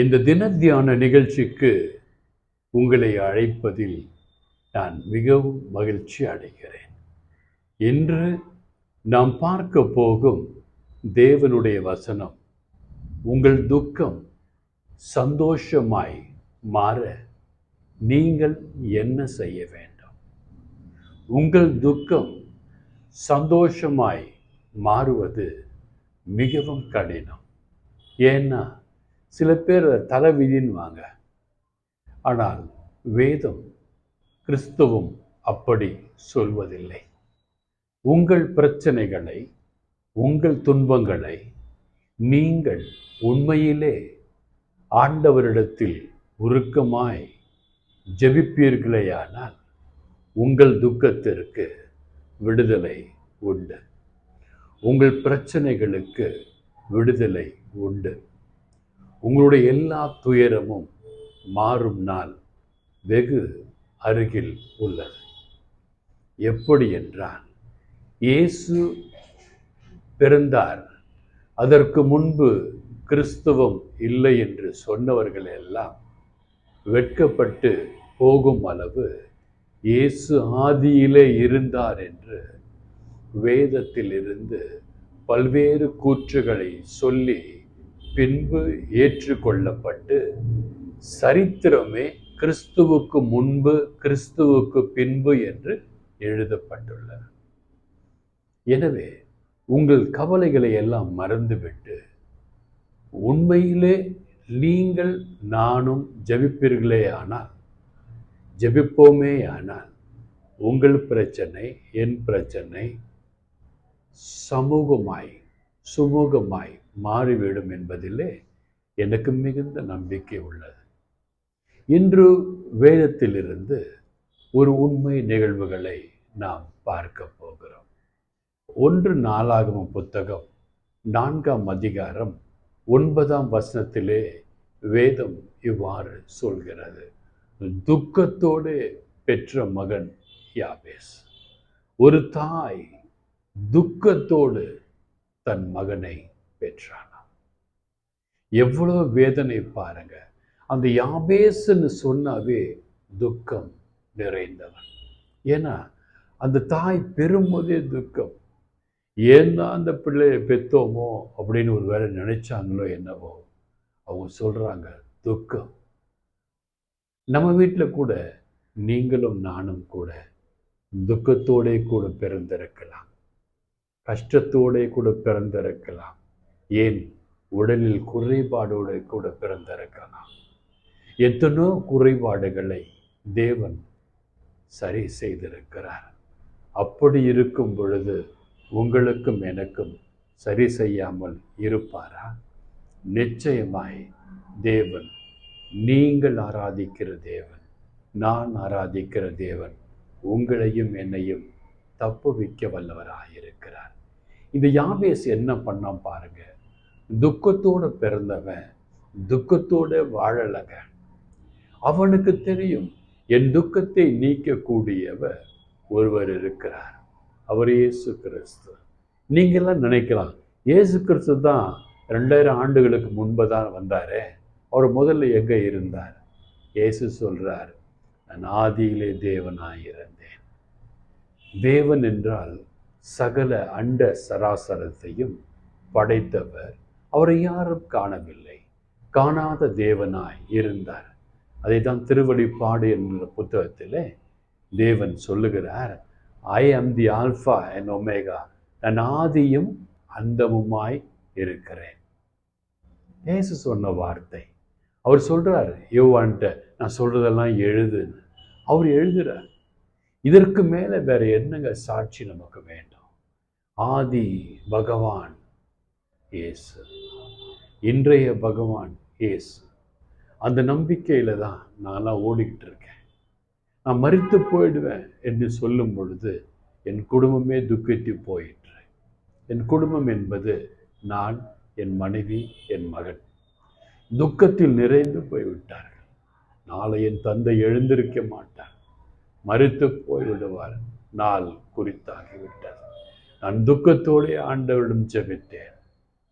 இந்த தினத்தியான நிகழ்ச்சிக்கு உங்களை அழைப்பதில் நான் மிகவும் மகிழ்ச்சி அடைகிறேன். இன்று நாம் பார்க்க போகும் தேவனுடைய வசனம் உங்கள் துக்கம் சந்தோஷமாய் மாற நீங்கள் என்ன செய்ய வேண்டும்? உங்கள் துக்கம் சந்தோஷமாய் மாறுவது மிகவும் கடினம். ஏன்னா சில பேர் தலை விதின்வாங்க ஆனால் வேதம் கிறிஸ்துவும் அப்படி சொல்வதில்லை. உங்கள் பிரச்சனைகளை உங்கள் துன்பங்களை நீங்கள் உண்மையிலே ஆண்டவரிடத்தில் உருக்கமாய் ஜெபிப்பீர்களேயானால் உங்கள் துக்கத்திற்கு விடுதலை உண்டு. உங்கள் பிரச்சனைகளுக்கு விடுதலை உண்டு. உங்களுடைய எல்லா துயரமும் மாறும் நாள் வெகு அருகில் உள்ளது. எப்படி என்றால் இயேசு பிறந்தார். அதற்கு முன்பு கிறிஸ்துவம் இல்லை என்று சொன்னவர்கள் எல்லாம் வெட்கப்பட்டு போகும் அளவு இயேசு ஆதியிலே இருந்தார் என்று வேதத்திலிருந்து பல்வேறு கூற்றுகளை சொல்லி பின்பு ஏற்றுக்கொள்ளப்பட்டு சரித்திரமே கிறிஸ்துவுக்கு முன்பு கிறிஸ்துவுக்கு பின்பு என்று எழுதப்பட்டுள்ளது. எனவே உங்கள் கவலைகளை எல்லாம் மறந்துவிட்டு உண்மையிலே நீங்கள் நானும் ஜபிப்பீர்களே ஆனால் ஜபிப்போமே ஆனால் உங்கள் பிரச்சனை என் பிரச்சனை சமூகமாய் சுமூகமாய் மாறிவிடும் என்பதிலே எனக்கு மிகுந்த நம்பிக்கை உள்ளது. இன்று வேதத்திலிருந்து ஒரு உண்மை நிகழ்வுகளை நாம் பார்க்க போகிறோம். ஒன்று நாளாகம புத்தகம் நான்காம் அதிகாரம் ஒன்பதாம் வசனத்திலே வேதம் இவ்வாறு சொல்கிறது. துக்கத்தோடு பெற்ற மகன் யாபேஸ். ஒரு தாய் துக்கத்தோடு தன் மகனை பெற்றானாம். எவ்வளவு வேதனை பாருங்க. அந்த யாபேஸ்ன்னு சொன்னாவே துக்கம் நிறைந்தவன். ஏன்னா அந்த தாய் பெறும்போதே துக்கம். ஏன் தான் அந்த பிள்ளையை பெத்தோமோ அப்படின்னு ஒரு வேலை நினைச்சாங்களோ என்னவோ அவங்க சொல்றாங்க துக்கம். நம்ம வீட்டில் கூட நீங்களும் நானும் கூட துக்கத்தோடே கூட பிறந்திருக்கலாம். கஷ்டத்தோடே கூட பிறந்திருக்கலாம். ஏன் உடலில் குறைபாடோடு கூட பிறந்திருக்கலாம்? எத்தனோ குறைபாடுகளை தேவன் சரி செய்திருக்கிறார். அப்படி இருக்கும் பொழுது உங்களுக்கும் எனக்கும் சரி செய்யாமல் இருப்பாரா? நிச்சயமாய் தேவன் நீங்கள் ஆராதிக்கிற தேவன் நான் ஆராதிக்கிற தேவன் உங்களையும் என்னையும் தப்புவிக்க வல்லவராயிருக்கிறார். இந்த யாவேஸ் என்ன பண்ணான் பாருங்க. துக்கத்தோடு பிறந்தவன் துக்கத்தோடு வாழலக அவனுக்கு தெரியும் என் துக்கத்தை நீக்கக்கூடியவர் ஒருவர் இருக்கிறார். அவர் இயேசு கிறிஸ்து. நீங்களாம் நினைக்கலாம் இயேசு கிறிஸ்து தான் ரெண்டாயிரம் ஆண்டுகளுக்கு முன்பு தான் வந்தாரே. அவர் முதல்ல எங்கே இருந்தார்? இயேசு சொல்கிறார் நான் ஆதியிலே தேவனாக இருந்தேன். தேவன் என்றால் சகல அண்ட சராசரத்தையும் படைத்தவர் அவரை யாரும் காணவில்லை. காணாத தேவனாய் இருந்தார். அதை தான் திருவழிப்பாடு என்கிற புத்தகத்திலே தேவன் சொல்லுகிறார். I am the alpha and omega நான் ஆதியும் அந்தமுமாய் இருக்கிறேன். ஏசு சொன்ன வார்த்தை. அவர் சொல்கிறார் யோவான்ட்ட நான் சொல்கிறதெல்லாம் எழுதுன்னு. அவர் எழுதுகிறார் இதற்கு மேலே வேற என்னங்க சாட்சி நமக்கு வேண்டும்? ஆதி பகவான் இயேசு. இன்றைய பகவான் ஏசு அந்த நம்பிக்கையில் தான் நான்லாம் ஓடிக்கிட்டு இருக்கேன். நான் மறித்து போயிடுவேன் என்று சொல்லும் பொழுது என் குடும்பமே துக்கித்து போயிற்று. என் குடும்பம் என்பது நான் என் மனைவி என் மகன். துக்கத்தில் நிறைந்து போய்விட்டார்கள். நாளை என் தந்தை எழுந்திருக்க மாட்டார். மறித்து போய்விடுவார். நாள் குறித்தாகிவிட்டது. நான் துக்கத்தோடே ஆண்டவரிடம் ஜெபித்தேன்.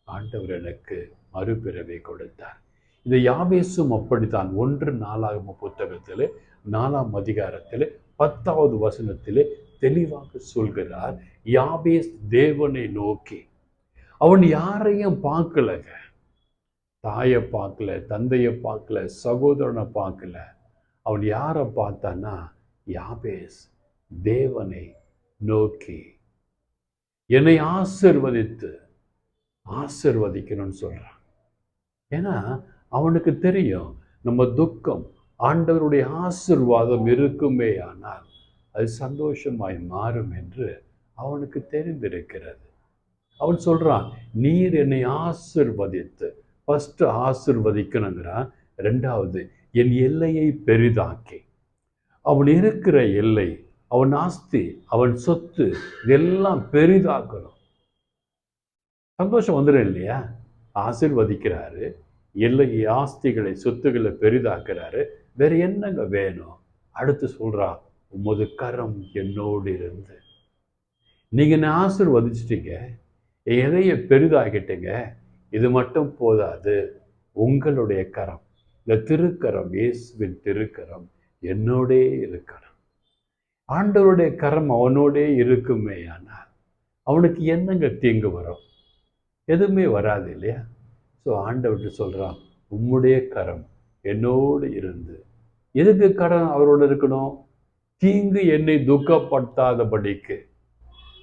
ஆண்டவர் எனக்கு மறுபிறவை கொடுத்தார். இந்த யாபேசும் அப்படித்தான். ஒன்று நாலாகம புத்தகத்தில் நாலாம் அதிகாரத்தில் பத்தாவது வசனத்திலே தெளிவாக சொல்கிறார் யாபேஸ் தேவனை நோக்கி அவன் யாரையும் பார்க்கலங்க தாயை பார்க்கல தந்தையை பார்க்கல சகோதரனை பார்க்கல. அவன் யாரை பார்த்தான்னா யாபேஸ் தேவனை நோக்கி. என்னை ஆசிர்வதித்து ஆசிர்வதிக்கணும்னு சொல்றான். ஏன்னா அவனுக்கு தெரியும் நம்ம துக்கம் ஆண்டவருடைய ஆசிர்வாதம் இருக்குமே ஆனால் அது சந்தோஷமாய் மாறும் என்று அவனுக்கு தெரிந்திருக்கிறது. அவன் சொல்றான் நீர் என்னை ஆசிர்வதித்து. ஃபஸ்ட்டு ஆசிர்வதிக்கணுங்கிறான் ரெண்டாவது என் எல்லையை பெரிதாக்கி. அவன் இருக்கிற எல்லை அவன் ஆஸ்தி அவன் சொத்து இதெல்லாம் பெரிதாக்கணும். சந்தோஷம் வந்துடும் இல்லையா? ஆசிர்வதிக்கிறாரு. இல்லை ஆஸ்திகளை சொத்துக்களை பெரிதாக்குறாரு. வேற என்னங்க வேணும்? அடுத்து சொல்றா உமது கரம் என்னோடு இருந்து. நீங்க என்ன ஆசிர்வதிச்சிட்டீங்க? எதைய பெரிதாகிட்டீங்க இது மட்டும் போதாது உங்களுடைய கரம் இந்த திருக்கரம் இயேசுவின் திருக்கரம் என்னோடே இருக்கணும். ஆண்டவருடைய கரம் அவனோடே இருக்குமே ஆனால் அவனுக்கு என்னங்க தீங்கு வரும்? எதுவுமே வராது இல்லையா? ஸோ ஆண்டவர்கிட்ட சொல்கிறான் உம்முடைய கரம் என்னோடு இருந்து. எதுக்கு கரம் அவரோட இருக்கணும்? தீங்கு என்னை துக்கப்படுத்தாதபடிக்கு.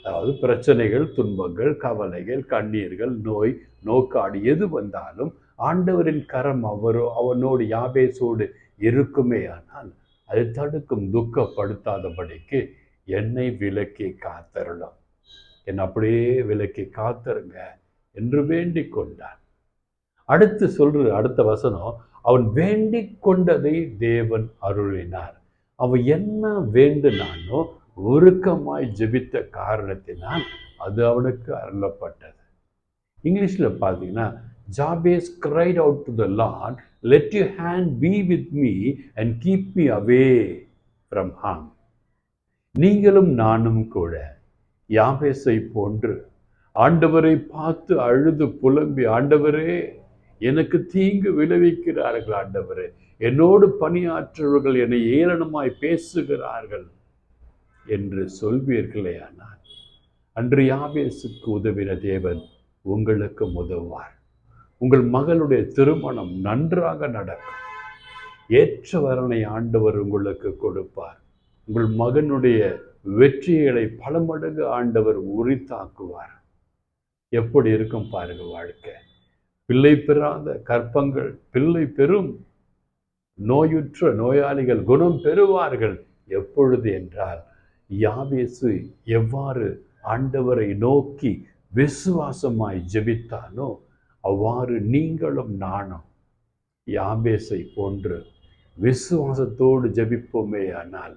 அதாவது பிரச்சனைகள் துன்பங்கள் கவலைகள் கண்ணீர்கள் நோய் நோக்காடு எது வந்தாலும் ஆண்டவரின் கரம் அவரோ அவனோடு யாபேசோடு இருக்குமே ஆனால் அது தடுக்கும் துக்கப்படுத்தாதபடிக்கு என்னை விலக்கி காத்தருளும். என்னை அப்படியே விலக்கி காத்தருங்க. என்று வேண்டிக் கொண்டான் அடுத்து சொல்ற அடுத்த வசனம் அவன் வேண்டிக் கொண்டதை தேவன் அருளினார். அவன் என்ன வேண்டுனானோ உருக்கமாய் ஜெபித்த காரணத்தினால் அது அவனுக்கு அருளப்பட்டது. இங்கிலீஷில் பார்த்தீங்கன்னா Jabez cried out to the Lord let you hand be with me and keep me away from harm நீங்களும் நானும் கூட யாபேஸை போன்று ஆண்டவரை பார்த்து அழுது புலம்பி ஆண்டவரே எனக்கு தீங்கு விளைவிக்கிறார்கள் ஆண்டவரே. என்னோடு பணியாற்றுவர்கள் என்னை ஏளனமாய் பேசுகிறார்கள் என்று சொல்வீர்களே ஆனால் அன்று யாபேசுக்கு உதவின தேவன் உங்களுக்கும் உதவுவார். உங்கள் மகளுடைய திருமணம் நன்றாக நடக்கும். ஏற்றவரனை ஆண்டவர் உங்களுக்கு கொடுப்பார். உங்கள் மகனுடைய வெற்றிகளை பல மடங்கு ஆண்டவர் உரித்தாக்குவார். எப்படி இருக்கும் பாருங்க வாழ்க்கை. பிள்ளை பெறாத கற்பங்கள் பிள்ளை பெறும் நோயுற்ற நோயாளிகள் குணம் பெறுவார்கள். எப்பொழுது என்றால் யாவேசு எவ்வாறு ஆண்டவரை நோக்கி விசுவாசமாய் ஜெபித்தானோ அவ்வாறு நீங்களும் நானும் யாபேசை போன்று விசுவாசத்தோடு ஜெபிப்போமே ஆனால்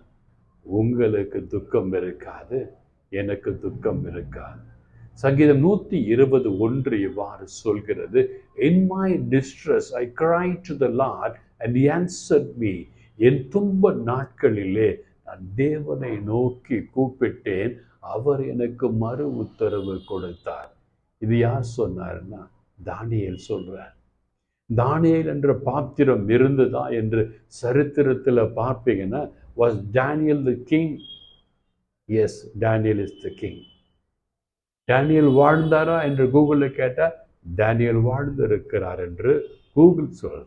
உங்களுக்கு துக்கம் இருக்காது எனக்கு துக்கம் இருக்காது. சங்கீதம் நூற்றி இருபது ஒன்று இவ்வாறு சொல்கிறது. In my distress I cry to the Lord and answer me என் துன்ப நாட்களிலே நான் தேவனை நோக்கி கூப்பிட்டேன். அவர் எனக்கு மறு உத்தரவு கொடுத்தார். இது யார் சொன்னார்னா தானியல் சொல்றார். தானியல் என்ற பாத்திரம் இருந்ததா என்று சரித்திரத்தில் பார்ப்பீங்கன்னா was Daniel the king yes Daniel is the king Daniel வாழ்ந்தாரா என்று கூகுளில் கேட்டால் டேனியல் வாழ்ந்திருக்கிறார் என்று கூகுள் சொல்ற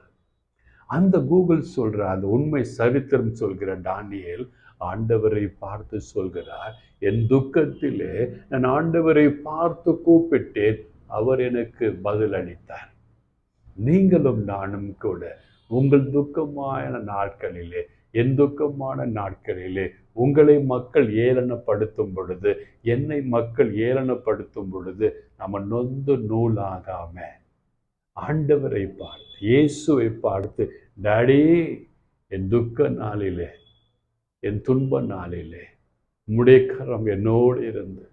அந்த கூகுள் சொல்ற அந்த உண்மை சரித்திரம் சொல்கிற டானியல் ஆண்டவரை பார்த்து சொல்கிறார் என் துக்கத்திலே நான் ஆண்டவரை பார்த்து கூப்பிட்டேன் அவர் எனக்கு பதில் அளித்தார். நீங்களும் நானும் கூட உங்கள் துக்கமான நாட்களிலே என் துக்கமான நாட்களிலே உங்களை மக்கள் ஏளனப்படுத்தும் பொழுது என்னை மக்கள் ஏளனப்படுத்தும் பொழுது நம்ம நொந்து நூலாகாம ஆண்டவரை பார்த்து இயேசுவை பார்த்து டாடி என் துக்க நாளிலே என் துன்ப நாளிலே முடைக்கரம் என்னோடு இருந்து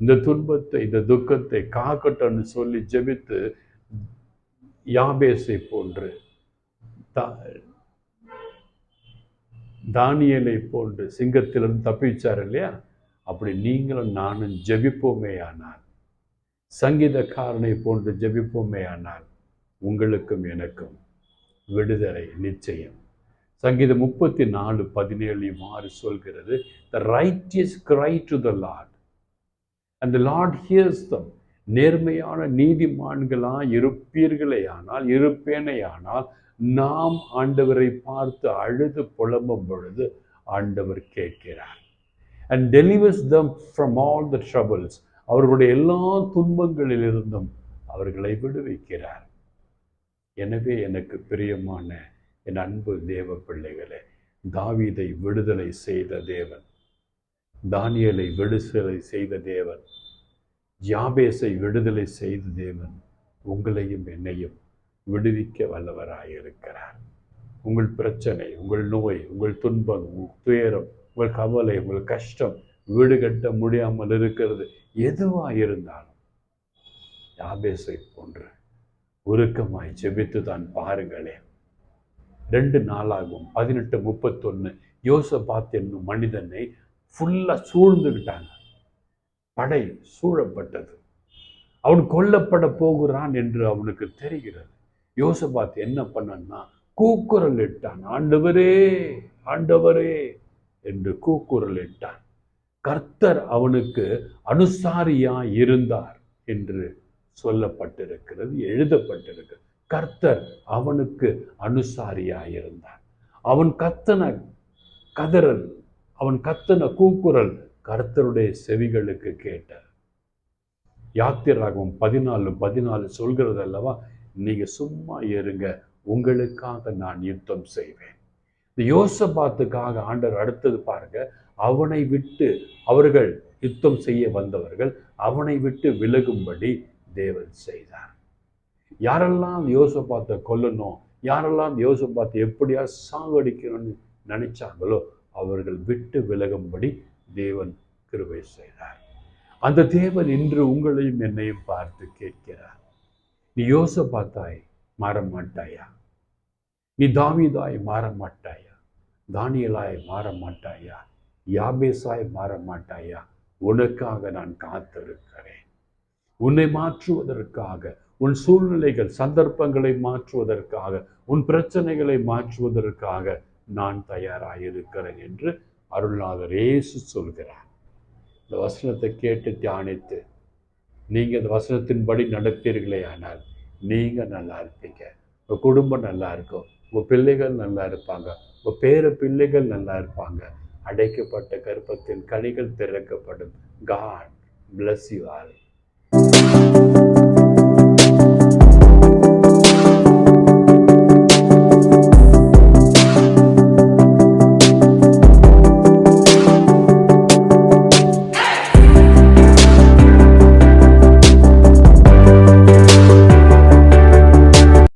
இந்த துன்பத்தை இந்த துக்கத்தை காக்கட்டும்னு சொல்லி ஜெபித்து யாபேசை போன்று தானியலை போன்று சிங்கத்திலிருந்து தப்பிச்சார் இல்லையா? அப்படி நீங்களும் நானும் ஜெபிப்போமே ஆனால் சங்கீதக்காரனை போன்று ஜெபிப்போமே ஆனால் உங்களுக்கும் எனக்கும் விடுதலை நிச்சயம். சங்கீதம் முப்பத்தி நாலு பதினேழு இவ்வாறு சொல்கிறது the righteous cry to the Lord and the Lord hears them நேர்மையான நீதிமான்களாக இருப்பீர்களே ஆனால் இருப்பேனே ஆனால் நாம் ஆண்டவரை பார்த்து அழுது புலம்பும் பொழுது ஆண்டவர் கேட்கிறார். And delivers them from all the troubles அவர்களுடைய எல்லா துன்பங்களிலிருந்தும் அவர்களை விடுவிக்கிறார். எனவே எனக்கு பிரியமான என் அன்பு தேவ பிள்ளைகளே தாவீதை விடுதலை செய்த தேவன் தானியலை விடுதலை செய்த தேவன் யாபேசை விடுதலை செய்த தேவன் உங்களையும் என்னையும் விடுவிக்க வல்லவராயிருக்கிறார் உங்கள் பிரச்சனை உங்கள் நோய் உங்கள் துன்பம் உங்கள் துயரம் உங்கள் கவலை உங்கள் கஷ்டம் வீடு கட்ட முடியாமல் இருக்கிறது எதுவாக இருந்தாலும் யாபேசை போன்று உருக்கமாய் ஜெபித்து தான் பாருங்களேன் ரெண்டு நாளாகும் பதினெட்டு முப்பத்தொன்று யோசபாத் என்னும் மனிதனை ஃபுல்லாக சூழ்ந்துக்கிட்டாங்க படை சூழப்பட்டது. அவன் கொல்லப்பட போகிறான் என்று அவனுக்கு தெரிகிறது. யோசபாத் என்ன பண்ணன்னா கூக்குரல் இட்டான். ஆண்டவரே ஆண்டவரே என்று கூக்குரல் இட்டான். கர்த்தர் அவனுக்கு அனுசாரியா இருந்தார் என்று சொல்லப்பட்டிருக்கிறது எழுதப்பட்டிருக்கிறது. கர்த்தர் அவனுக்கு அனுசாரியா இருந்தார். அவன் கத்தன கதறல் அவன் கத்தன கூக்குரல் கர்த்தருடைய செவிகளுக்கு கேட்டார் யாத்திராகவும் பதினாலு பதினாலு சொல்கிறது அல்லவா? நீங்கள் சும்மா இருங்க உங்களுக்காக நான் யுத்தம் செய்வேன். இந்த யோசபாத்துக்காக ஆண்டவர் அடுத்தது பாருங்க அவனை விட்டு அவர்கள் யுத்தம் செய்ய வந்தவர்கள் அவனை விட்டு விலகும்படி தேவன் செய்தார். யாரெல்லாம் யோசபாத்தை கொல்லணும் யாரெல்லாம் யோசபாத்தை எப்படியா சாகடிக்கணும்னு நினைச்சாங்களோ அவர்கள் விட்டு விலகும்படி தேவன் கிருபை செய்தார். அந்த தேவன் இன்று உங்களையும் என்னையும் பார்த்து கேட்கிறார். நீ யோசப்பாத்தாய் மாற மாட்டாயா நீ தாமிதாய் மாற மாட்டாயா தானியலாய் மாற மாட்டாயா யாபேசாய் மாற மாட்டாயா உனக்காக நான் காத்திருக்கிறேன். உன்னை மாற்றுவதற்காக உன் சூழ்நிலைகள் சந்தர்ப்பங்களை மாற்றுவதற்காக உன் பிரச்சனைகளை மாற்றுவதற்காக நான் தயாராயிருக்கிறேன் என்று அருள்நாதர் இயேசு சொல்கிறார். இந்த வசனத்தை கேட்டு தியானித்து நீங்கள் இந்த வசனத்தின்படி நடப்பீர்களே ஆனால் நீங்கள் நல்லா இருப்பீங்க. உங்கள் குடும்பம் நல்லா இருக்கும். உங்கள் பிள்ளைகள் நல்லா இருப்பாங்க. உங்கள் பேர பிள்ளைகள் நல்லா இருப்பாங்க. அடைக்கப்பட்ட கர்ப்பத்தின் கனிகள் திறக்கப்படும். God bless you all.